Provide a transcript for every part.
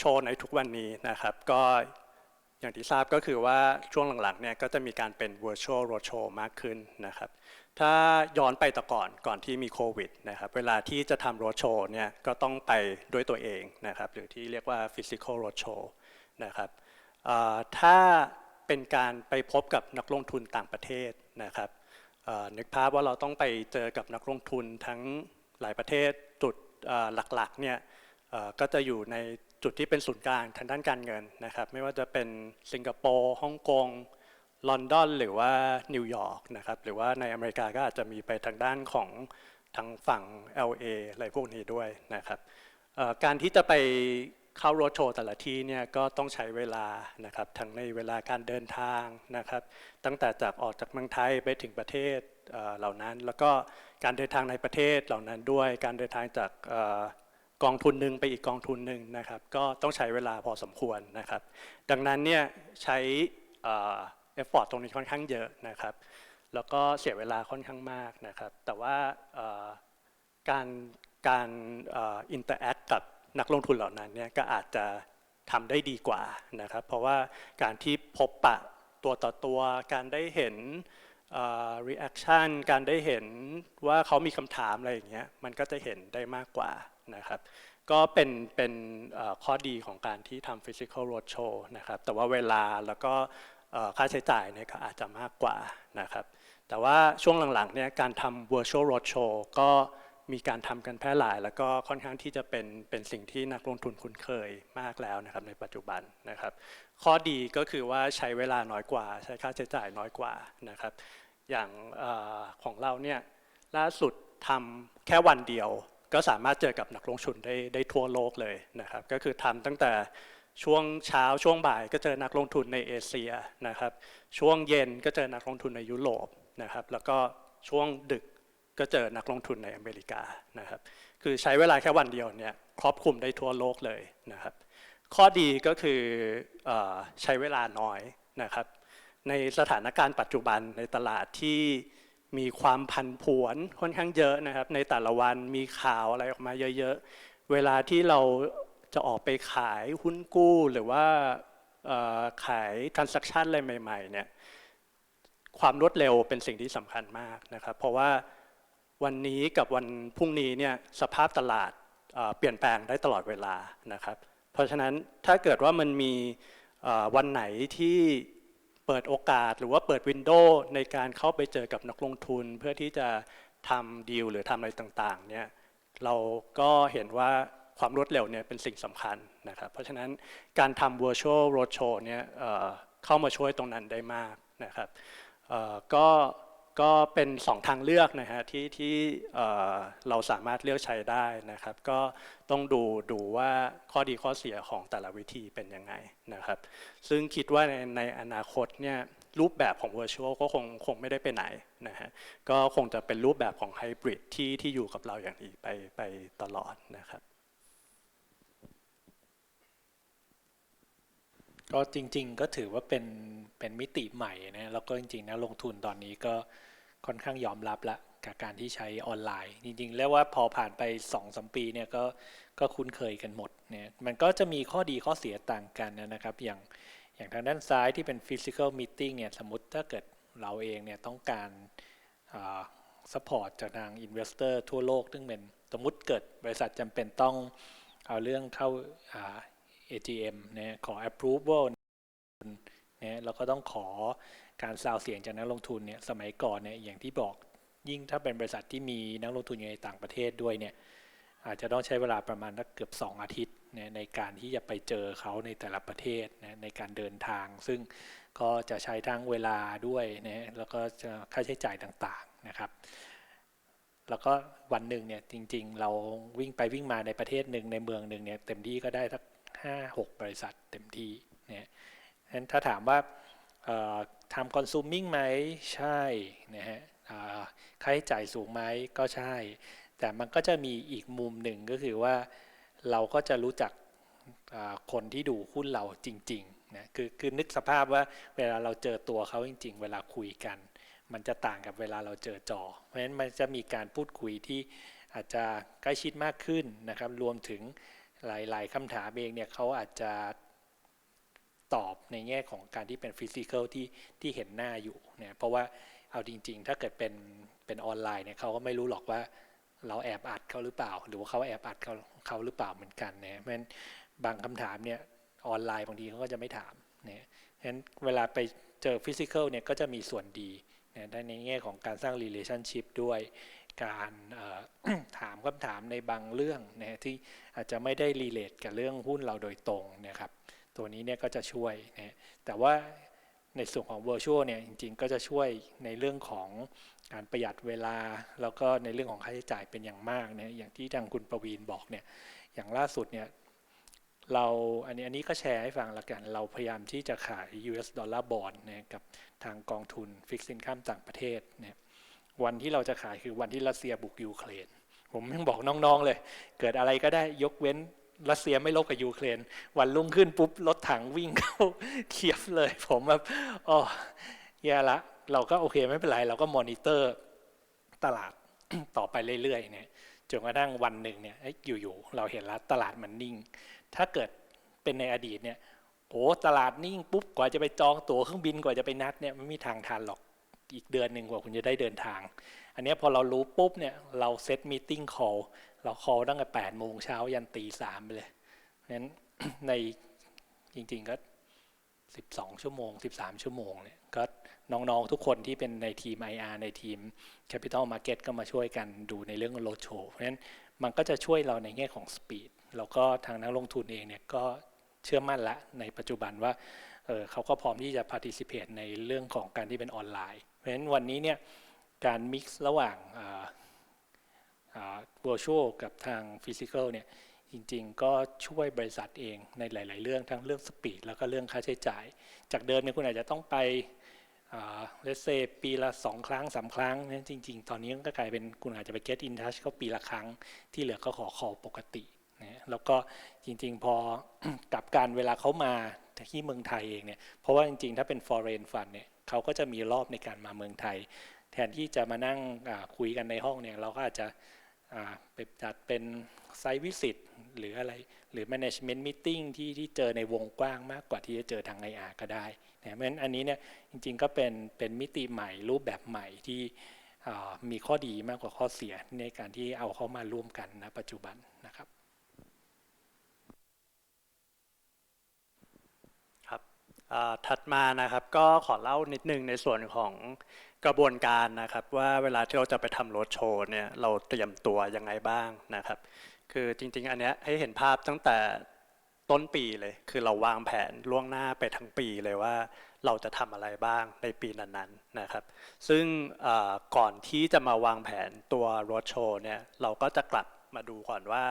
โชว์ในทุกวันนี้นะครับ ก็อย่างที่ทราบก็คือว่าช่วงหลังๆเนี่ยก็จะมีการเป็น virtual roadshow มากขึ้นนะครับ ถ้าย้อนไปแต่ก่อนก่อนที่มีโควิดนะครับเวลาที่จะทำ roadshow เนี่ยก็ต้องไปด้วยตัวเองนะครับ หรือที่เรียกว่า physical roadshow นะครับถ้าเป็นการไปพบกับนักลงทุนต่างประเทศนะครับนึกภาพว่าเราต้องไปเจอกับนักลงทุนทั้งหลายประเทศจุดหลักๆเนี่ยก็จะอยู่ใน จุดที่เป็นศูนย์กลางทางด้านการเงินนะครับ ไม่ว่าจะเป็นสิงคโปร์ฮ่องกงลอนดอนหรือว่านิวยอร์กนะครับหรือว่าในอเมริกาก็อาจจะมีไปทางด้านของทางฝั่ง LA อะไรพวกนี้ด้วยนะครับการที่จะไปเข้าโรดโชว์แต่ละที่เนี่ยก็ต้องใช้เวลานะครับทั้งในเวลาการเดินทางนะครับตั้งแต่จากออกจากเมืองไทยไปถึงประเทศเหล่านั้น แล้วก็การเดินทางในประเทศเหล่านั้นด้วย การเดินทางจาก กองทุนหนึ่งไปอีกกองทุนหนึ่งนะครับ ก็ต้องใช้เวลาพอสมควรนะครับ ดังนั้นเนี่ยใช้เอฟฟอร์ตตรงนี้ค่อนข้างเยอะนะครับ แล้วก็เสียเวลาค่อนข้างมากนะครับ แต่ว่าการการอินเตอร์แอคกับนักลงทุนเหล่านั้นเนี่ยก็อาจจะทำได้ดีกว่านะครับ เพราะว่าการที่พบปะตัวต่อตัว การได้เห็นเอ่อ reaction การได้เห็นว่าเขามีคำถามอะไรอย่างเงี้ย มันก็จะเห็นได้มากกว่า นะครับก็เป็นเป็นข้อดีของการที่ทำ physical roadshow นะครับแต่ว่าเวลาแล้วก็ค่าใช้จ่ายเนี่ยก็อาจจะมากกว่านะครับแต่ว่าช่วงหลังๆเนี่ยการทำ virtual roadshow ก็มีการทำกันแพร่หลาย แล้วก็ค่อนข้างที่จะเป็นเป็นสิ่งที่นักลงทุนคุ้นเคยมากแล้วนะครับในปัจจุบันนะครับข้อดีก็คือว่าใช้เวลาน้อยกว่า ใช้ค่าใช้จ่ายน้อยกว่านะครับอย่างอของเราเนี่ยล่าสุดทำแค่วันเดียว ก็สามารถเจอกับนักลงทุนได้ได้ทั่วโลกเลยนะครับ ก็คือทำตั้งแต่ช่วงเช้าช่วงบ่ายก็เจอนักลงทุนในเอเชียนะครับ ช่วงเย็นก็เจอนักลงทุนในยุโรปนะครับ แล้วก็ช่วงดึกก็เจอนักลงทุนในอเมริกานะครับ คือใช้เวลาแค่วันเดียวเนี่ยครอบคลุมได้ทั่วโลกเลยนะครับ ข้อดีก็คืออใช้เวลาน้อยนะครับ ในสถานการณ์ปัจจุบันในตลาดที่ มีความพันผวนค่อนข้างเยอะนะครับ ในแต่ละวันมีข่าวอะไรออกมาเยอะๆ เวลาที่เราจะออกไปขายหุ้นกู้หรือว่าขาย transaction อะไรใหม่ๆเนี่ยความรวดเร็วเป็นสิ่งที่สำคัญมากนะครับ เพราะว่าวันนี้กับวันพรุ่งนี้เนี่ยสภาพตลาดเปลี่ยนแปลงได้ตลอดเวลานะครับ เพราะฉะนั้นถ้าเกิดว่ามันมีวันไหนที่ เปิดโอกาสหรือว่าเปิดวินโดว์ในการเข้าไปเจอกับนักลงทุน เพื่อที่จะทำดีลหรือทำอะไรต่างๆเนี่ยเราก็เห็นว่าความรวดเร็วเนี่ยเป็นสิ่งสำคัญนะครับ เพราะฉะนั้นการทำ virtual roadshow เนี่ยเเข้ามาช่วยตรงนั้นได้มากนะครับก็ ก็เป็นสองทางเลือกนะฮะที่ที่เอ่อเราสามารถเลือกใช้ได้นะครับ ก็ต้องดูดูว่าข้อดีข้อเสียของแต่ละวิธีเป็นยังไงนะครับ ซึ่งคิดว่าในในอนาคตเนี่ยรูปแบบของ virtual ก็คงคงไม่ได้ไปไหนนะฮะก็คงจะเป็นรูปแบบของไฮบริดที่ที่อยู่กับเราอย่างนี้ไปไปตลอดนะครับก็จริง ๆ ก็ถือว่าเป็นเป็นมิติใหม่นะแล้วก็จริงๆนะลงทุนตอนนี้ก็ ค่อนข้างยอมรับละกับการที่ใช้ออนไลน์ จริงๆเรียกว่าพอผ่านไป2อสมปีเนี่ยก็ก็คุ้นเคยกันหมดเนี่ยมันก็จะมีข้อดีข้อเสียต่างกันนะครับ อย่างอย่างทางด้านซ้ายที่เป็น physical meeting เนี่ยสมมติถ้าเกิดเราเองเนี่ยต้องการสปอร์ตจากทาง investor ทั่วโลกซึ่งเป็นสมมติเกิดบริษัทจำเป็นต้องเอาเรื่องเข้าอา AGM เนี่ยขอ approval เนี่ยเราก็ต้องขอ การซาวเสียงจากนักลงทุนเนี่ยสมัยก่อนเนี่ยอย่างที่บอกยิ่งถ้าเป็นบริษัทที่มีนักลงทุนอยู่ในต่างประเทศด้วยเนี่ยอาจจะต้องใช้เวลาประมาณเกือบ 2 อาทิตย์เนี่ยในการที่จะไปเจอเขาในแต่ละประเทศนะในการเดินทาง ซึ่งก็จะใช้ทั้งเวลาด้วยนะแล้วก็จะค่าใช้จ่ายต่างๆนะครับ แล้วก็วันหนึ่งเนี่ยจริงๆ เราวิ่งไปวิ่งมาในประเทศหนึ่งในเมืองหนึ่งเนี่ยเต็มที่ก็ได้สักห้าหกบริษัทเต็มที่เนี่ยฉะนั้นถ้าถามว่า ทำคอน suming ไหมใช่นะฮะค่าใช้จ่ายสูงไหมก็ใช่ แต่มันก็จะมีอีกมุมหนึ่งก็คือว่าเราก็จะรู้จักคนที่ดูหุ้นเราจริงๆนะคือคือนึกสภาพว่าเวลาเราเจอตัวเขาจริง ๆ เวลาคุยกัน มันจะต่างกับเวลาเราเจอจอ เพราะฉะนั้นมันจะมีการพูดคุยที่อาจจะใกล้ชิดมากขึ้นนะครับ รวมถึงหลาย ๆคำถามเองเนี่ยเขาอาจจะ ตอบในแง่ของการที่เป็นฟิสิก a l ที่ที่เห็นหน้าอยู่เนี่ยเพราะว่าเอาจริง ๆ ถ้าเกิดเป็นเป็นออนไลน์เนี่ยเขาก็ไม่รู้หรอกว่าเราแอบอัดเขาหรือเปล่า หรือว่าเขาแอบอัดเขาเขาหรือเปล่าเหมือนกันเนี่ยเพราะฉะนั้นบางคำถามเนี่ยออนไลน์บางทีเขาก็จะไม่ถามเนี่ยเพราะฉะนั้นเวลาไปเจอฟิสิก a l เนี่ยก็จะมีส่วนดีเนี่ยได้ในแง่ของการสร้าง relationship ด้วย การถามคำถามในบางเรื่องนะที่อาจจะไม่ได้รีเลทกับเรื่องหุ้นเราโดยตรงนะครับ ตัวนี้เนี่ยก็จะช่วยนะแต่ว่าในส่วนของ virtual เนี่ยจริงๆ ก็จะช่วยในเรื่องของการประหยัดเวลา แล้วก็ในเรื่องของค่าใช้จ่ายเป็นอย่างมากนะอย่างที่ทางคุณประวีนบอกเนี่ยอย่างล่าสุดเนี่ยเราอันนี้อันนี้ก็แชร์ให้ฟังละกันเราพยายามที่จะขาย US dollar bond นะกับทางกองทุน fixed income ต่างประเทศเนี่ยวันที่เราจะขายคือวันที่รัสเซียบุกยูเครนผมยังบอกน้องๆเลย เกิดอะไรก็ได้ยกเว้น รัสเซียไม่ลบกับยูเครน วันรุ่งขึ้นปุ๊บรถถังวิ่งเข้าเคียฟเลย ผมแบบอ๋อแย่ละ เราก็โอเคไม่เป็นไร เราก็มอนิเตอร์ตลาดต่อไปเรื่อยๆเนี่ยจนกระทั่งวันหนึ่งเนี่ยอ้ยอยู่ๆเราเห็นล้วตลาดมันนิ่ง ถ้าเกิดเป็นในอดีตเนี่ยโอ้ตลาดนิ่งปุ๊บกว่าจะไปจองตั๋วเครื่องบินกว่าจะไปนัดเนี่ยไม่มีทางทันหรอกอีกเดือนหนึ่งกว่าคุณจะได้เดินทาง อันนี้พอเรารู้ปุ๊บเนี่ยเราเซตมีติ้งคอล เราคอตั้งแต่แปดโมงเช้ายันตีสามไปเลยเพราะนั้นในจริงๆก็สิบสองชั่วโมงสิบสามชั่วโมงเนี่ยก็น้องๆทุกคนที่เป็นในทีม IR ในทีม Capital Market ก็มาช่วยกันดูในเรื่องโลโชว์เพราะฉะนั้นมันก็จะช่วยเราในแง่ของสปีดแล้วก็ทางนักลงทุนเองเนี่ยก็เชื่อมั่นละในปัจจุบันว่าเออเขาก็พร้อมที่จะ participate ในเรื่องของการที่เป็นออนไลน์ เพราะฉะนั้นวันนี้เนี่ยการ mix ระหว่างออ virtual กับทาง physical เนี่ยจริงๆ ก็ช่วยบริษัทเองในหลาย ๆ เรื่องทั้งเรื่อง speed แล้วก็เรื่องค่าใช้จ่าย จากเดิมเนี่ยคุณอาจจะต้องไปเลสเซปีละสองครั้งสามครั้งนี่ยจริง ๆ ตอนนี้ก็กลายเป็นคุณอาจจะไป get in touch เขาปีละครั้งที่เหลือก็ขอ call ปกตินะแล้วก็จริง ๆ พอกลับการเวลาเขามาที่เมืองไทยเองเนี่ยเพราะว่าจริง ๆ ถ้าเป็น foreign fund เนี่ยเขาก็จะมีรอบในการมาเมืองไทย แทนที่จะมานั่งคุยกันในห้องเนี่ยเราก็อาจจะ ไปจัดเป็นไซต์วิสิตหรืออะไรหรือ management meeting ที่ที่เจอในวงกว้างมากกว่าที่จะเจอทาง IR ก็ได้นะเพราะฉะนั้นอันนี้เนี่ยจริงๆก็เป็นเป็นมิติใหม่รูปแบบใหม่ที่มีข้อดีมากกว่าข้อเสียในการที่เอาเข้ามาร่วมกันณปัจจุบันนะครับ ครับถัดมานะครับก็ขอเล่านิดนึงในส่วนของ กระบวนการนะครับว่าเวลาที่เราจะไปทำรถโชว์เนี่ยเราเตรียมตัวยังไงบ้างนะครับ คือจริงๆ อันเนี้ยให้เห็นภาพตั้งแต่ต้นปีเลย คือเราวางแผนล่วงหน้าไปทั้งปีเลยว่าเราจะทำอะไรบ้างในปีนั้นๆนะครับ ซึ่งก่อนที่จะมาวางแผนตัวรถโชว์เนี่ยเราก็จะกลับมาดูก่อนว่า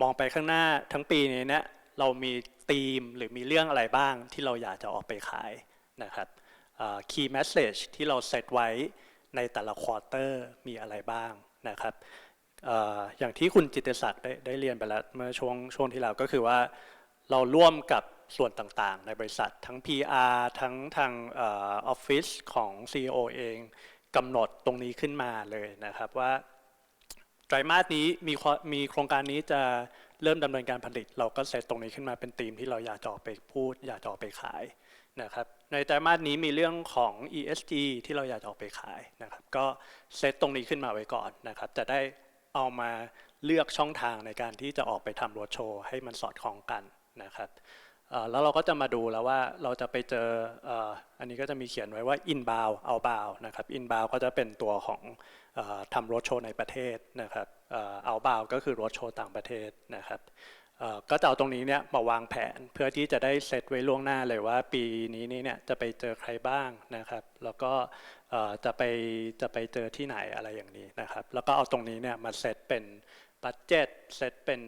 มองไปข้างหน้าทั้งปีนี้เนี่ยเรามีธีมหรือมีเรื่องอะไรบ้างที่เราอยากจะออกไปขายนะครับ key message ที่เราเซตไว้ในแต่ละควอเตอร์มีอะไรบ้างนะครับอย่างที่คุณจิตศักดิ์ได้ได้เรียนไปแล้วเมื่อช่วงช่วงที่แล้วก็คือว่าเราร่วมกับส่วนต่างๆ ในบริษัททั้ง PR ทั้งทางออฟฟิศของ CEO เองกำหนดตรงนี้ขึ้นมาเลยนะครับว่าไตรมาสนี้มีมีโครงการนี้จะเริ่มดำเนินการผลิต เราก็เซตตรงนี้ขึ้นมาเป็นธีมที่เราอยากจะออกไปพูด อยากจะออกไปขาย นะครับในไตรมาสนี้มีเรื่องของ ESG ที่เราอยากจะออกไปขายนะครับก็เซตตรงนี้ขึ้นมาไว้ก่อนนะครับจะได้เอามาเลือกช่องทางในการที่จะออกไปทำโรดโชว์ให้มันสอดคล้องกันนะครับแล้วเราก็จะมาดูแล้วว่าเราจะไปเจออันนี้ก็จะมีเขียนไว้ว่า inbound outbound นะครับ inbound ก็จะเป็นตัวของทำรถโชว์ในประเทศนะครับเอาบาวก็คือรถโชว์ต่างประเทศนะครับ ก็จะเอาตรงนี้เนี่ยมาวางแผนเพื่อที่จะได้เซตไว้ล่วงหน้าเลยว่า ปีนี้นี่เนี่ยจะไปเจอใครบ้างนะครับ แล้วก็จะไปจะไปเจอที่ไหนอะไรอย่างนี้นะครับ แล้วก็เอาตรงนี้เนี่ยมาเซตเป็นบัตเจ็ตเซตเป็น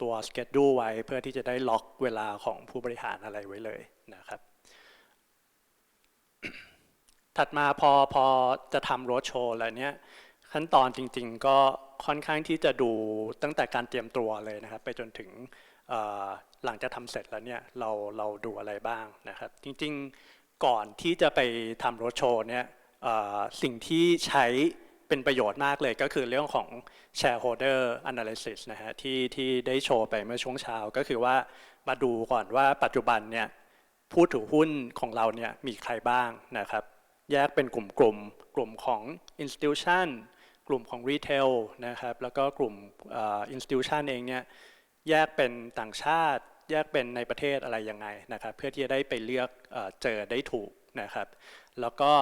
ตัวสเกจดูไว้เพื่อที่จะได้ล็อกเวลาของผู้บริหารอะไรไว้เลยนะครับ ถัดมาพอพอจะทำโรถโชว์แล้วเนี่ย ขั้นตอนจริง ๆ ก็ค่อนข้างที่จะดูตั้งแต่การเตรียมตัวเลยนะครับ ไปจนถึงหลังจากทำเสร็จแล้วเนี่ยเราเราดูอะไรบ้างนะครับ จริงๆก่อนที่จะไปทำรถโชว์เนี่ยสิ่งที่ใช้เป็นประโยชน์มากเลยก็คือเรื่องของ shareholder analysis นะฮะที่ที่ได้โชว์ไปเมื่อช่วงเช้าก็คือว่ามาดูก่อนว่าปัจจุบันเนี่ยผู้ถือหุ้นของเราเนี่ยมีใครบ้างนะครับ แยกเป็นกลุ่มกลุ่มๆกลุ่มของ institution กลุ่มของ retail นะครับแล้วก็กลุ่มอ่อ institution เองเนี่ยแยกเป็นต่างชาติ แยกเป็นในประเทศอะไรยังไงนะครับเพื่อที่จะได้ไปเลือกเจอได้ถูกนะครับแล้วก็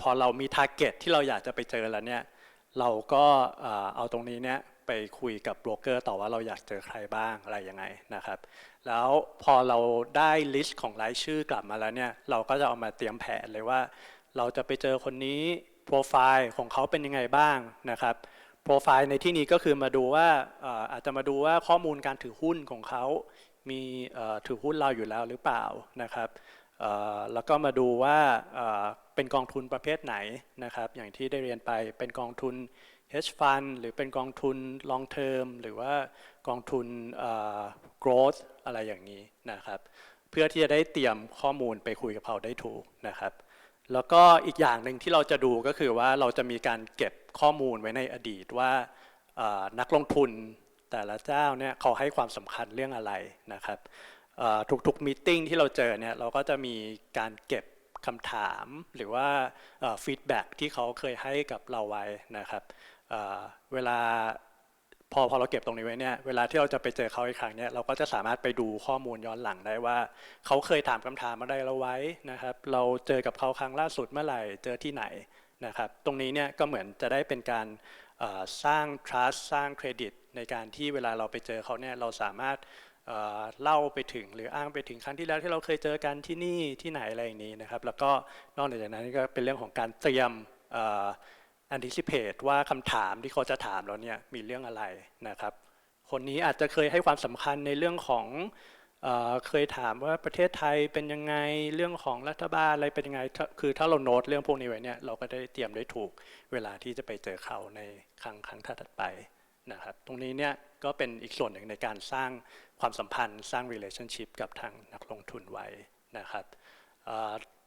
พอเรามี target ที่เราอยากจะไปเจอแล้วเนี่ยเราก็เอ่อเอาตรงนี้เนี่ยไปคุยกับโบรกเกอร์ต่อว่าเราอยากเจอใครบ้างอะไรยังไงนะครับ แล้วพอเราได้ลิสต์ของรายชื่อกลับมาแล้วเนี่ยเราก็จะเอามาเตรียมแผนเลยว่า เราจะไปเจอคนนี้ โปรไฟล์ของเขาเป็นยังไงบ้างนะครับโปรไฟล์ในที่นี้ก็คือมาดูว่าอาจจะมาดูว่าข้อมูลการถือหุ้นของเขา มีถือหุ้นเราอยู่แล้วหรือเปล่านะครับแล้วก็มาดูว่าเป็นกองทุนประเภทไหนนะครับ อย่างที่ได้เรียนไปเป็นกองทุน hedge fund หรือเป็นกองทุน long term หรือว่ากองทุน growth อะไรอย่างนี้นะครับ เพื่อที่จะได้เตรียมข้อมูลไปคุยกับเขาได้ถูกนะครับ แล้วก็อีกอย่างหนึ่งที่เราจะดูก็คือว่าเราจะมีการเก็บข้อมูลไว้ในอดีตว่านักลงทุนแต่ละเจ้าเนี่ยเขาให้ความสำคัญเรื่องอะไรนะครับทุกๆมีติ้งที่เราเจอเนี่ยเราก็จะมีการเก็บคำถามหรือว่าฟีดแบ็ที่เขาเคยให้กับเราไว้นะครับเวลา พอพอเราเก็บตรงนี้ไว้เนี่ยเวลาที่เราจะไปเจอเขาอีกครั้งเนี่ยเราก็จะสามารถไปดูข้อมูลย้อนหลังได้ว่า เขาเคยถามคำถามอะไรเราไว้นะครับ เราเจอกับเขาครั้งล่าสุดเมื่อไหร่เจอที่ไหนนะครับ ตรงนี้เนี่ยก็เหมือนจะได้เป็นการสร้าง trust สร้างเครดิต ในการที่เวลาเราไปเจอเขาเนี่ยเราสามารถเล่าไปถึงหรืออ้างไปถึงครั้งที่แล้วที่เราเคยเจอกันที่นี่ที่ไหนอะไรอย่างนี้นะครับ แล้วก็นอกเหนือจากนั้นก็เป็นเรื่องของการเตรียม anticipate ว่าคำถามที่เขาจะถามเราเนี่ยมีเรื่องอะไรนะครับ คนนี้อาจจะเคยให้ความสำคัญในเรื่องของเอเคยถามว่าประเทศไทยเป็นยังไงเรื่องของรัฐบาลอะไรเป็นยังไง คือถ้าเราโน้ตเรื่องพวกนี้ไว้เนี่ยเราก็ได้เตรียมได้ถูกเวลาที่จะไปเจอเขาในครั้งครั้งถัดไปนะครับ ตรงนี้เนี่ยก็เป็นอีกส่วนหนึ่งในการสร้างความสัมพันธ์ สร้าง relationship กับทางนักลงทุนไว้นะครับ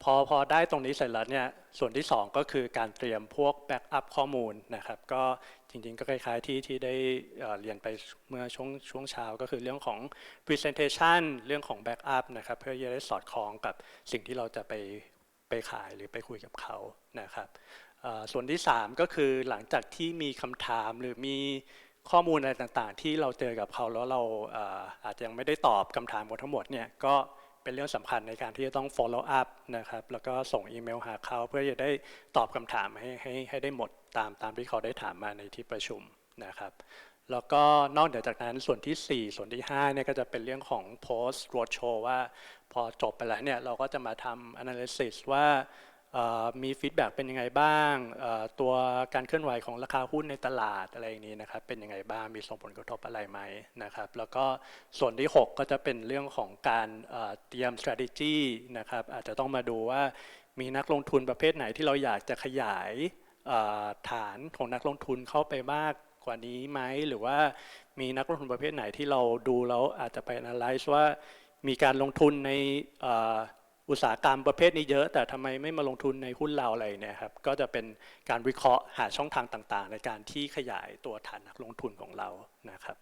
พอพอได้ตรงนี้เสร็จแล้วเนี่ยส่วนที่ 2 ก็คือการเตรียมพวกแบ็กอัพข้อมูลนะครับก็จริงๆ ก็คล้ายๆที่ที่ได้เเรียนไปเมื่อช่วงช่วงเช้าก็คือเรื่องของ Presentation เรื่องของแบ็กอัพนะครับเพื่อจะได้สอดคล้องกับสิ่งที่เราจะไปไปขายหรือไปคุยกับเขานะครับส่วนที่ 3 ก็คือหลังจากที่มีคำถามหรือมีข้อมูลอะไรต่างๆ ที่เราเจอกับเขาแล้วเราอาจจะยังไม่ได้ตอบคำถามหมดทั้งหมดเนี่ยก็ เป็นเรื่องสำคัญในการที่จะต้อง follow up นะครับแล้วก็ส่งอีเมลหาเขาเพื่อจะได้ตอบคำถามให้ให้ให้ได้หมดตามตามที่เขาได้ถามมาในที่ประชุมนะครับแล้วก็นอกเหนือจากนั้นส่วนที่ 4 ส่วนที่5เนี่ยก็จะเป็นเรื่องของ post roadshow ว่าพอจบไปแล้วเนี่ยเราก็จะมาทำ analysis ว่าเอ่อ มีฟีดแบ็กเป็นยังไงบ้าง ตัวการเคลื่อนไหวของราคาหุ้นในตลาดอะไรอย่างนี้นะครับ เป็นยังไงบ้าง มีส่งผลกระทบอะไรไหมนะครับ แล้วก็ส่วนที่ 6 ก็จะเป็นเรื่องของการเตรียม strategy นะครับ อาจจะต้องมาดูว่ามีนักลงทุนประเภทไหนที่เราอยากจะขยายฐานของนักลงทุนเข้าไปมากกว่านี้ไหม หรือว่ามีนักลงทุนประเภทไหนที่เราดูแล้วอาจจะไป analyze ว่ามีการลงทุนใน อุตสาหกรรมประเภทนี้เยอะ แต่ทำไมไม่มาลงทุนในหุ้นเราอะไรเนี่ยครับก็จะเป็นการวิเคราะห์หาช่องทางต่างๆ ในการที่ขยายตัวฐานนักลงทุนของเรานะครับ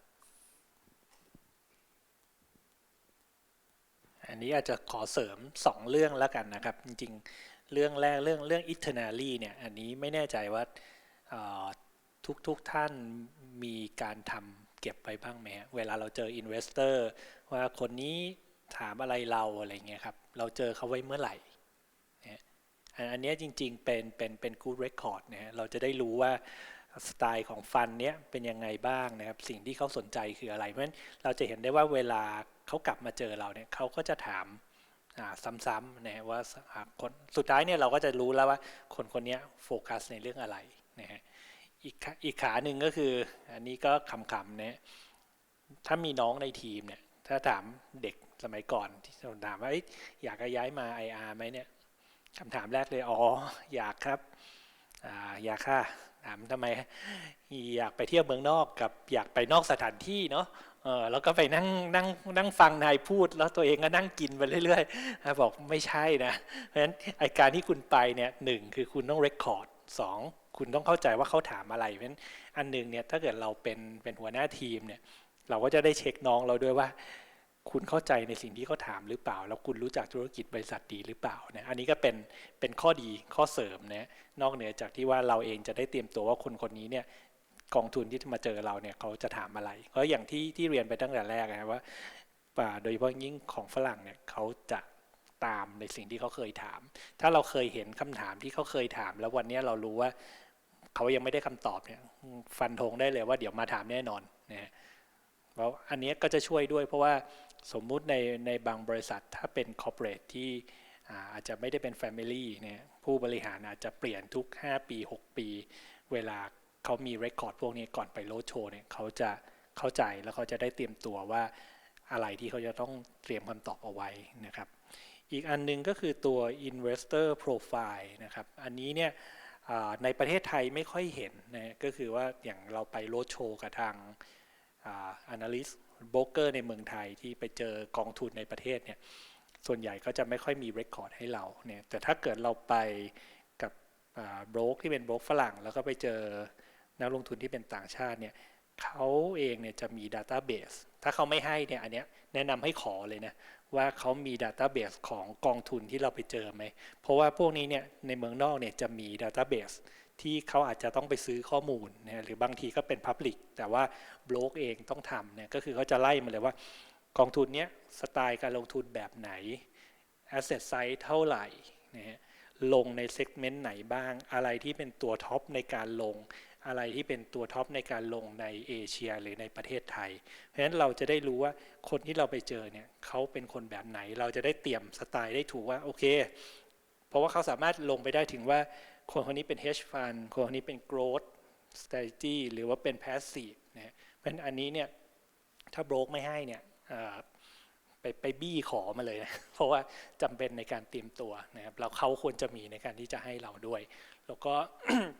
อันนี้อาจจะขอเสริมสองเรื่องแล้วกันนะครับ จริงๆ เรื่องแรกเรื่องเรื่อง eternally เนี่ยอันนี้ไม่แน่ใจว่าทุกทุกท่านมีการทำเก็บไปบ้างไหมเวลาเราเจอ investor ว่าคนนี้ถามอะไรเราอะไรเงี้ยครับ เราเจอเขาไว้เมื่อไหร่นะอันนี้จริงๆเป็นเป็นเป็น good record นะฮะเราจะได้รู้ว่าสไตล์ของฟันเนี้ยเป็นยังไงบ้างนะครับ สิ่งที่เขาสนใจคืออะไร เพราะฉะนั้นเราจะเห็นได้ว่าเวลาเขากลับมาเจอเราเนี่ยเขาก็จะถามซ้ำๆนะว่าอ่าคนสุดท้ายเนี่ยเราก็จะรู้แล้วว่าคนคนเนี้ยโฟกัสในเรื่องอะไรนะฮะอีกขาอีกขาหนึ่งก็คือ อันนี้ก็ขำๆนะถ้ามีน้องในทีมเนี่ยถ้าถามเด็ก สมัยก่อนที่เราถามว่าอยอยากย้ายมา IR ไหมเนี่ยคำถามแรกเลยอ๋ออยากครับออยากค่ะถามทำไมอยากไปเที่ยวเมืองนอกกับอยากไปนอกสถานที่เนาะเออแล้วก็ไปนั่งนั่งนั่งฟังนายพูด แล้วตัวเองก็นั่งกินไปเรื่อยๆบอกไม่ใช่นะเพราะฉะนั้นไอการที่คุณไปเนี่ยหนึ่งคือคุณต้องเรคคอร์ดสองคุณต้องเข้าใจว่าเขาถามอะไรเพราะฉะนั้นอันหนึ่งเนี่ยถ้าเกิดเราเป็นเป็นหัวหน้าทีมเนี่ยเราก็จะได้เช็คน้องเราด้วยว่า คุณเข้าใจในสิ่งที่เขาถามหรือเปล่า แล้วคุณรู้จักธุรกิจบริษัทดีหรือเปล่านะอันนี้ก็เป็นเป็นข้อดีข้อเสริมนะนอกเหนือจากที่ว่าเราเองจะได้เตรียมตัวว่าคนคนนี้เนี่ยกองทุนที่มาเจอเราเนี่ยเขาจะถามอะไร เพราะอย่างที่ที่เรียนไปตั้งแต่แรกนะว่าป่าโดยเฉพาะยิ่งของฝรั่งเนี่ยเขาจะตามในสิ่งที่เขาเคยถาม ถ้าเราเคยเห็นคำถามที่เขาเคยถาม แล้ววันนี้เรารู้ว่าเขายังไม่ได้คำตอบเนี่ยฟันธงได้เลยว่าเดี๋ยวมาถามแน่นอนนะเพราะอันนี้ก็จะช่วยด้วยเพราะว่า สมมุติในในบางบริษัทถ้าเป็นคอร์เปอเรทที่อาจจะไม่ได้เป็น Family เนี่ยผู้บริหารอาจจะเปลี่ยนทุก 5 ปี 6 ปี เวลาเขามีเรคคอร์ดพวกนี้ก่อนไปโรดโชว์เนี่ยเขาจะเข้าใจแล้วเขาจะได้เตรียมตัวว่าอะไรที่เขาจะต้องเตรียมคำตอบเอาไว้นะครับ อีกอันหนึงก็คือตัว investor profile นะครับ อันนี้เนี่ยในประเทศไทยไม่ค่อยเห็นนะก็คือว่าอย่างเราไปโรดโชว์กับทาง อ่า analyst broker ในเมืองไทยที่ไปเจอกองทุนในประเทศเนี่ยส่วนใหญ่ก็จะไม่ค่อยมี record ให้เราเนี่ยแต่ถ้าเกิดเราไปกับโบรกที่เป็นโบรกฝรั่ง แล้วก็ไปเจอนักลงทุนที่เป็นต่างชาติเนี่ยเขาเองเนี่ยจะมี database ถ้าเขาไม่ให้เนี่ยอันเนี้ยแนะนำให้ขอเลยนะว่าเขามี database ของกองทุนที่เราไปเจอไหม เพราะว่าพวกนี้เนี่ยในเมืองนอกเนี่ยจะมี database ที่เขาอาจจะต้องไปซื้อข้อมูลนะหรือบางทีก็เป็น Public แต่ว่าโบรกเองต้องทำเนี่ยก็คือเขาจะไล่มาเลยว่ากองทุนเนี้ยสไตล์การลงทุนแบบไหน Asset Size เท่าไหร่นะฮะลงในเซกเมนต์ไหนบ้าง อะไรที่เป็นตัวท็อปในการลง อะไรที่เป็นตัวท็อปในการลงในเอเชียหรือในประเทศไทย เพราะฉะนั้นเราจะได้รู้ว่าคนที่เราไปเจอเนี่ยเขาเป็นคนแบบไหน เราจะได้เตรียมสไตล์ได้ถูกว่าโอเค เพราะว่าเขาสามารถลงไปได้ถึงว่า คนคนนี้เป็น hedge fund คนคนนี้เป็น growth strategy หรือว่าเป็น passive นะเพราะฉะนั้นอันนี้เนี่ยถ้าโบรกไม่ให้เนี่ยไปไปบี้ขอมาเลยนะเพราะว่าจำเป็นในการเตรียมตัวนะครับแล้วเขาควรจะมีในการที่จะให้เราด้วย แล้วก็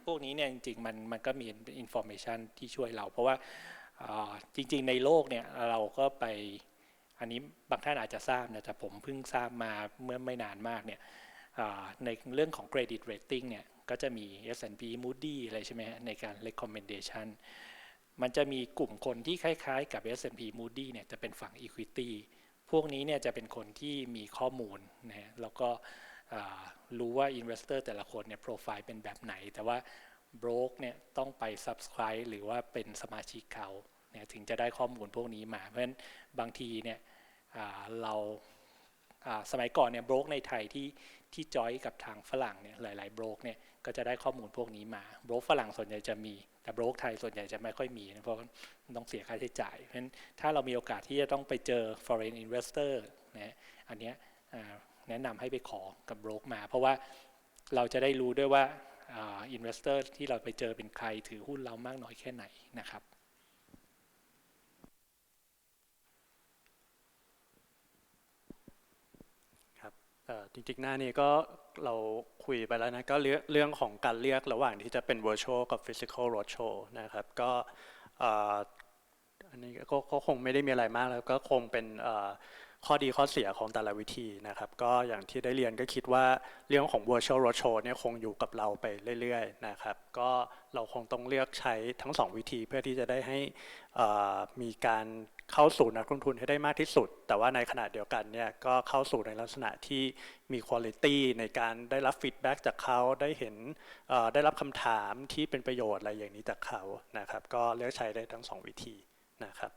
พวกนี้เนี่ยจริงๆมันมันก็มี information ที่ช่วยเรา เพราะว่าจริง ๆ ในโลกเนี่ยเราก็ไปอันนี้บางท่านอาจจะทราบนะแต่ผมเพิ่งทราบมาเมื่อไม่นานมากเนี่ยในเรื่องของ credit rating เนี่ย ก็จะมี S&P Moody อะไรใช่ไหมฮะในการ recommendation มันจะมีกลุ่มคนที่คล้ายๆ กับ S&P Moody เนี่ยจะเป็นฝั่ง equity พวกนี้เนี่ยจะเป็นคนที่มีข้อมูลนะฮะแล้วก็รู้ว่า investor แต่ละคนเนี่ย profile เป็นแบบไหน แต่ว่า broke เนี่ยต้องไป subscribe หรือว่าเป็นสมาชิกเขาเนี่ยถึงจะได้ข้อมูลพวกนี้มา เพราะฉะนั้นบางทีเนี่ยเราสมัยก่อนเนี่ย broke ในไทยที่ ที่จอยกับทางฝรั่งเนี่ยหลาย ๆ โบรกเนี่ยก็จะได้ข้อมูลพวกนี้มาโบรกฝรั่งส่วนใหญ่จะมี แต่โบรกไทยส่วนใหญ่จะไม่ค่อยมีเพราะต้องเสียค่าใช้จ่าย เพราะฉะนั้นถ้าเรามีโอกาสที่จะต้องไปเจอ foreign investor นะอันเนี้ยแนะนำให้ไปขอกับโบรกมา เพราะว่าเราจะได้รู้ด้วยว่าอ่า investor ที่เราไปเจอเป็นใครถือหุ้นเรามากน้อยแค่ไหนนะครับ เอ่อ จริงๆ หน้านี้ก็เราคุยไปแล้วนะก็เรื่องเรื่องของการเลือกระหว่างที่จะเป็น virtual กับ physical roadshow นะครับก็อันนี้ก็คงไม่ได้มีอะไรมากแล้วก็คงเป็น ข้อดีข้อเสียของแต่ละวิธีนะครับ ก็อย่างที่ได้เรียนก็คิดว่าเรื่องของ virtual roadshow เนี่ยคงอยู่กับเราไปเรื่อยๆนะครับ ก็เราคงต้องเลือกใช้ทั้งสองวิธีเพื่อที่จะได้ให้มีการเข้าสู่นักลงทุนให้ได้มากที่สุด แต่ว่าในขณะเดียวกันเนี่ยก็เข้าสู่ในลักษณะที่มีคุณภาพในการได้รับฟีดแบ็กจากเขาได้เห็นได้รับคำถามที่เป็นประโยชน์อะไรอย่างนี้จากเขานะครับ ก็เลือกใช้ได้ทั้งสองวิธีนะครับ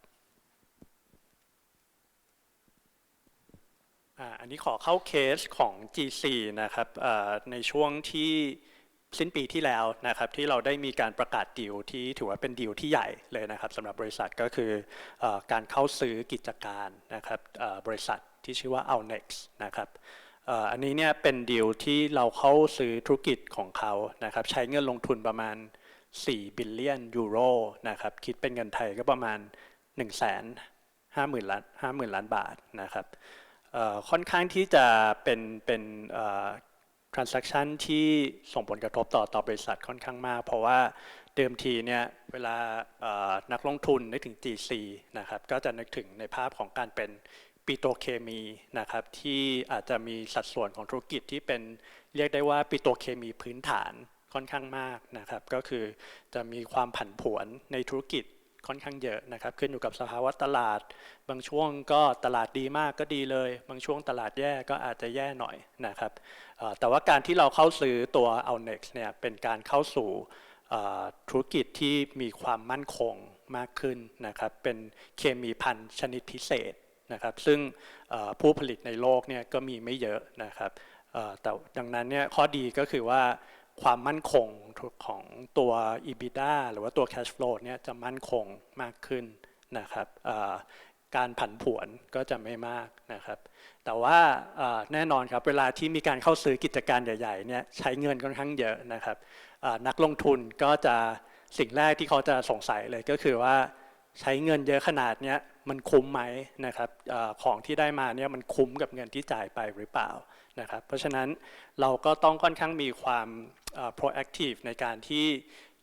อันนี้ขอเข้าเคสของ G4 นะครับในช่วงที่สิ้นปีที่แล้วนะครับที่เราได้มีการประกาศดีลที่ถือว่าเป็นดีลที่ใหญ่เลยนะครับสำหรับบริษัทก็คืออการเข้าซื้อกิจการนะครับบริษัทที่ชื่อว่า Alnex นะครับอ,อันนี้เนี่ยเป็นดีลที่เราเข้าซื้อธุรกิจของเขานะครับใช้เงินลงทุนประมาณ 4 บิลเลียนยูโรนะครับคิดเป็นเงินไทยก็ประมาณ 1 5 0 0 0 0ล้าน50,000ล้านบาทนะครับ ค่อนข้างที่จะเป็นเป็น transaction ที่ส่งผลกระทบต่อต่อบริษัทค่อนข้างมาก เพราะว่าเดิมทีเนี่ยเวลานักลงทุนนึกถึง GC นะครับก็จะนึกถึงในภาพของการเป็นปิโตเคมีนะครับที่อาจจะมีสัดส่วนของธุรกิจที่เป็นเรียกได้ว่าปิโตเคมีพื้นฐานค่อนข้างมากนะครับก็คือจะมีความผันผวนในธุรกิจ ค่อนข้างเยอะนะครับ ขึ้นอยู่กับสภาวะตลาด บางช่วงก็ตลาดดีมากก็ดีเลย บางช่วงตลาดแย่ก็อาจจะแย่หน่อยนะครับแต่ว่าการที่เราเข้าซื้อตัว a l n e x เนี่ยเป็นการเข้าสู่ธุรกิจที่มีความมั่นคงมากขึ้นนะครับ เป็นเคมีพันชนิดพิเศษนะครับ ซึ่งผู้ผลิตในโลกเนี่ยก็มีไม่เยอะนะครับแต่ดังนั้นเนี่ยข้อดีก็คือว่า ความมั่นคงของตัว EBITDA หรือว่าตัว cash flow เนี่ยจะมั่นคงมากขึ้นนะครับการผันผวนก็จะไม่มากนะครับ แต่ว่าแน่นอนครับเวลาที่มีการเข้าซื้อกิจการใหญ่ๆเนี่ยใช้เงินค่อนข้างเยอะนะครับนักลงทุนก็จะสิ่งแรกที่เขาจะสงสัยเลยก็คือว่าใช้เงินเยอะขนาดเนี้ยมันคุ้มไหมนะครับอของที่ได้มาเนี่ยมันคุ้มกับเงินที่จ่ายไปหรือเปล่านะครับ เพราะฉะนั้นเราก็ต้องค่อนข้างมีความ proactive ในการที่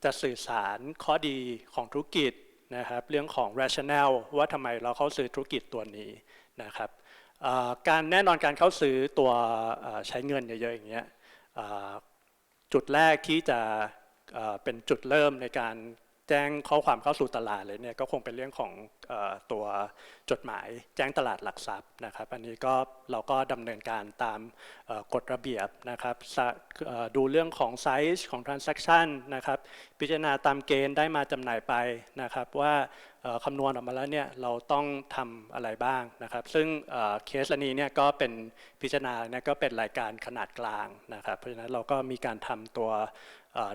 จะสื่อสารข้อดีของธุรกิจนะครับเรื่องของ rationale ว่าทำไมเราเข้าซื้อธุรกิจตัวนี้นะครับการแน่นอนการเข้าซื้อตัวใช้เงินเยอะๆอย่างเงี้ยจุดแรกที่จะเป็นจุดเริ่มในการ จ้งข้อความเข้าสู่ตลาดเลยเนี่ยก็คงเป็นเรื่องของออตัวจดหมายแจ้งตลาดหลักทรัพย์นะครับ อันนี้ก็เราก็ดำเนินการตามกฎระเบียบนะครับดูเรื่องของไซส์ของ transaction นะครับพิจารณาตามเกณฑ์ได้มาจำหน่ายไปนะครับว่าคำนวณออกมาแล้วเนี่ยเราต้องทำอะไรบ้างนะครับ ซึ่งเคสนี้เนี่ยก็เป็นพิจารณาเนี่ยก็เป็นรายการขนาดกลางนะครับ เพราะฉะนั้นเราก็มีการทำตัว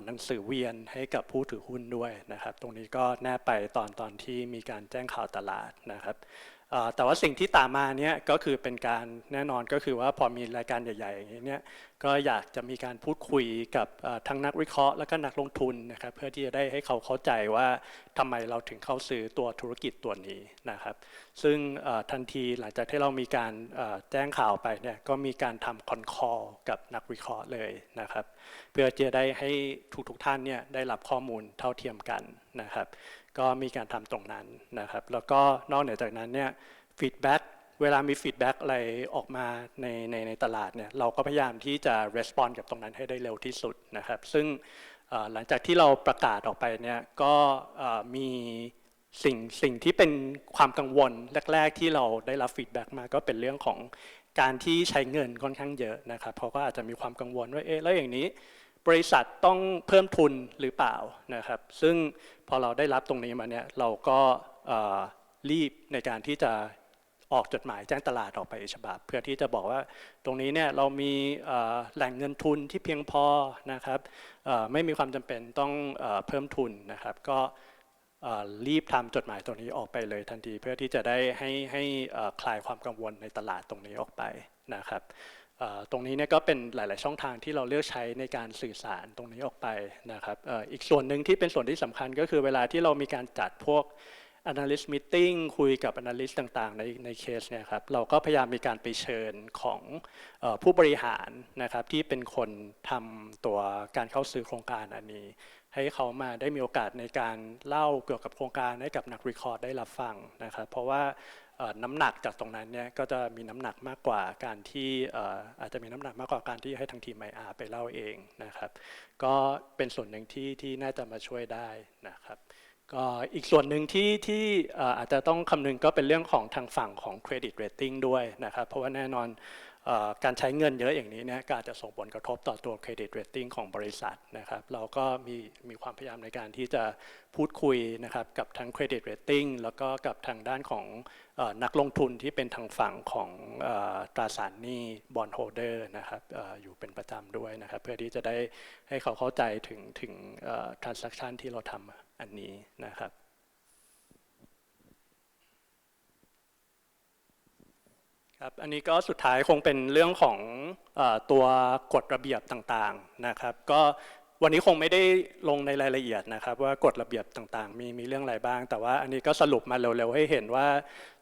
หนังสือเวียนให้กับผู้ถือหุ้นด้วยนะครับ ตรงนี้ก็แน่ไปตอนตอนที่มีการแจ้งข่าวตลาดนะครับ แต่ว่าสิ่งที่ตามมาเนี่ยก็คือเป็นการแน่นอนก็คือว่าพอมีรายการใหญ่ ๆ อย่างนี้เนี่ยก็อยากจะมีการพูดคุยกับทั้งนักวิเคราะห์และก็นักลงทุนนะครับเพื่อที่จะได้ให้เขาเข้าใจว่าทำไมเราถึงเข้าซื้อตัวธุรกิจตัวนี้นะครับ ซึ่งทันทีหลังจากที่เรามีการแจ้งข่าวไปเนี่ยก็มีการทำคอนคอลกับนักวิเคราะห์เลยนะครับ เพื่อจะได้ให้ทุกๆท่านเนี่ยได้รับข้อมูลเท่าเทียมกันนะครับ ก็มีการทำตรงนั้นนะครับ แล้วก็นอกเหนือจากนั้นเนี่ยฟีดแบ็กเวลามีฟีดแบ็กอะไรออกมาในในในตลาดเนี่ยเราก็พยายามที่จะ respond กับตรงนั้นให้ได้เร็วที่สุดนะครับ ซึ่งหลังจากที่เราประกาศออกไปเนี่ยก็มีสิ่งสิ่งที่เป็นความกังวลแรก ๆ ที่เราได้รับฟีดแบ็กมาก็เป็นเรื่องของการที่ใช้เงินค่อนข้างเยอะนะครับเพราะก็อาจจะมีความกังวลว่าเอ๊ะแล้วอย่างนี้ บริษัทต้องเพิ่มทุนหรือเปล่านะครับ ซึ่งพอเราได้รับตรงนี้มาเนี่ยเราก็รีบในการที่จะออกจดหมายแจ้งตลาดออกไปฉบับ เพื่อที่จะบอกว่าตรงนี้เนี่ยเรามีแหล่งเงินทุนที่เพียงพอนะครับไม่มีความจำเป็นต้องเพิ่มทุนนะครับ ก็รีบทำจดหมายตัวนี้ออกไปเลยทันที เพื่อที่จะได้ให้ให้คลายความกังวลในตลาดตรงนี้ออกไปนะครับ ตรงนี้เนี่ยก็เป็นหลาย ๆ ช่องทางที่เราเลือกใช้ในการสื่อสารตรงนี้ออกไปนะครับอีกส่วนหนึ่งที่เป็นส่วนที่สำคัญก็คือเวลาที่เรามีการจัดพวก analyst meeting คุยกับ analyst ต่าง ๆ ในในเคสเนี่ยครับเราก็พยายามมีการไปเชิญของอผู้บริหารนะครับที่เป็นคนทำตัวการเข้าซื้อโครงการอันนี้ ให้เขามาได้มีโอกาสในการเล่าเกี่ยวกับโครงการให้กับนักวิเคราะห์ได้รับฟังนะครับเพราะว่า น้ำหนักจากตรงนั้นเนี่ยก็จะมีน้ำหนักมากกว่าการที่อาจจะมีน้ำหนักมากกว่าการที่ให้ทางทีมไออาไปเล่าเองนะครับ ก็เป็นส่วนหนึ่งที่ที่น่าจะมาช่วยได้นะครับก็อีกส่วนหนึ่งที่ที่อาจจะต้องคำนึงก็เป็นเรื่องของทางฝั่งของเครดิตเรตติ้งด้วยนะครับ เพราะว่าแน่นอน การใช้เงินเยอะอย่างนี้เนี่ยก็อาจจะส่งผลกระทบต่อตัวเครดิตเรตติ้งของบริษัทนะครับ เราก็มีมีความพยายามในการที่จะพูดคุยนะครับกับทางเครดิตเรตติ้งแล้วก็กับทางด้านของอนักลงทุนที่เป็นทางฝั่งของอตราสารหนี้บอนโฮเดอร์นะครับออยู่เป็นประจำด้วยนะครับ เพื่อที่จะได้ให้เขาเข้าใจถึงถึง transaction ที่เราทำอันนี้นะครับ ครับอันนี้ก็สุดท้ายคงเป็นเรื่องของอตัวกฎระเบียบต่างๆนะครับ ก็วันนี้คงไม่ได้ลงในรายละเอียดนะครับ ว่ากฎระเบียบต่างๆ มีมีเรื่องอะไรบ้าง แต่ว่าอันนี้ก็สรุปมาเร็วๆให้เห็นว่า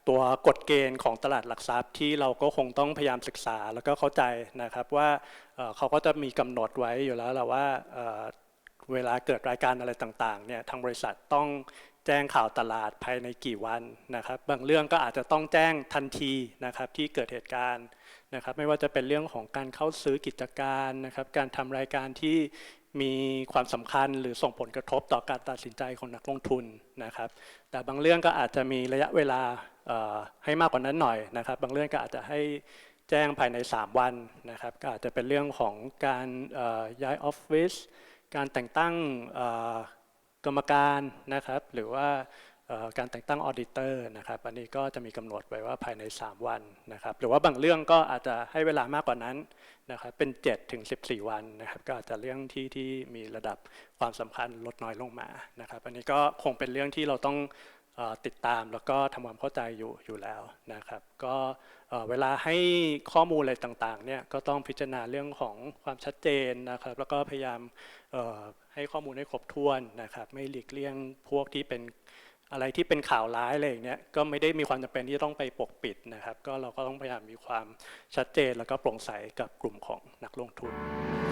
ตัวกฎเกณฑ์ของตลาดหลักทรัพย์ที่เราก็คงต้องพยายามศึกษาแล้วก็เข้าใจนะครับว่าเขาก็จะมีกำหนดไว้อยู่แล้วแหละว่าเวลาเกิดรายการอะไรต่างๆเนี่ยทางบริษัทต้อง จ้งข่าวตลาดภายในกี่วันนะครับ บางเรื่องก็อาจจะต้องแจ้งทันทีนะครับที่เกิดเหตุการณ์นะครับ ไม่ว่าจะเป็นเรื่องของการเข้าซื้อกิจการนะครับ การทำรายการที่มีความสำคัญหรือส่งผลกระทบต่อการตัดสินใจของนักลงทุนนะครับ แต่บางเรื่องก็อาจจะมีระยะเวลาให้มากกว่านั้นหน่อยนะครับ บางเรื่องก็อาจจะให้แจ้งภายใน 3 วันนะครับ ก็อาจจะเป็นเรื่องของการย้ายออฟฟิศการแต่งตั้ง กรรมการนะครับ หรือว่าการแต่งตั้งออดิเตอร์นะครับ อันนี้ก็จะมีกำหนดไว้ว่าภายใน 3 วันนะครับ หรือว่าบางเรื่องก็อาจจะให้เวลามากกว่านั้นนะครับ เป็น7ถึง14 วันนะครับ ก็อาจจะเรื่องที่ที่มีระดับความสำคัญลดน้อยลงมานะครับ อันนี้ก็คงเป็นเรื่องที่เราต้องติดตามแล้วก็ทำความเข้าใจอยู่อยู่แล้วนะครับ ก็เวลาให้ข้อมูลอะไรต่างๆเนี่ยก็ต้องพิจารณาเรื่องของความชัดเจนนะครับ แล้วก็พยายาม ให้ข้อมูลให้ครบถ้วนนะครับ ไม่หลีกเลี่ยงพวกที่เป็นอะไรที่เป็นข่าวร้ายอะไรอย่างเนี้ยก็ไม่ได้มีความจำเป็นที่ต้องไปปกปิดนะครับ ก็เราก็ต้องพยายามมีความชัดเจนแล้วก็โปร่งใสกับกลุ่มของนักลงทุน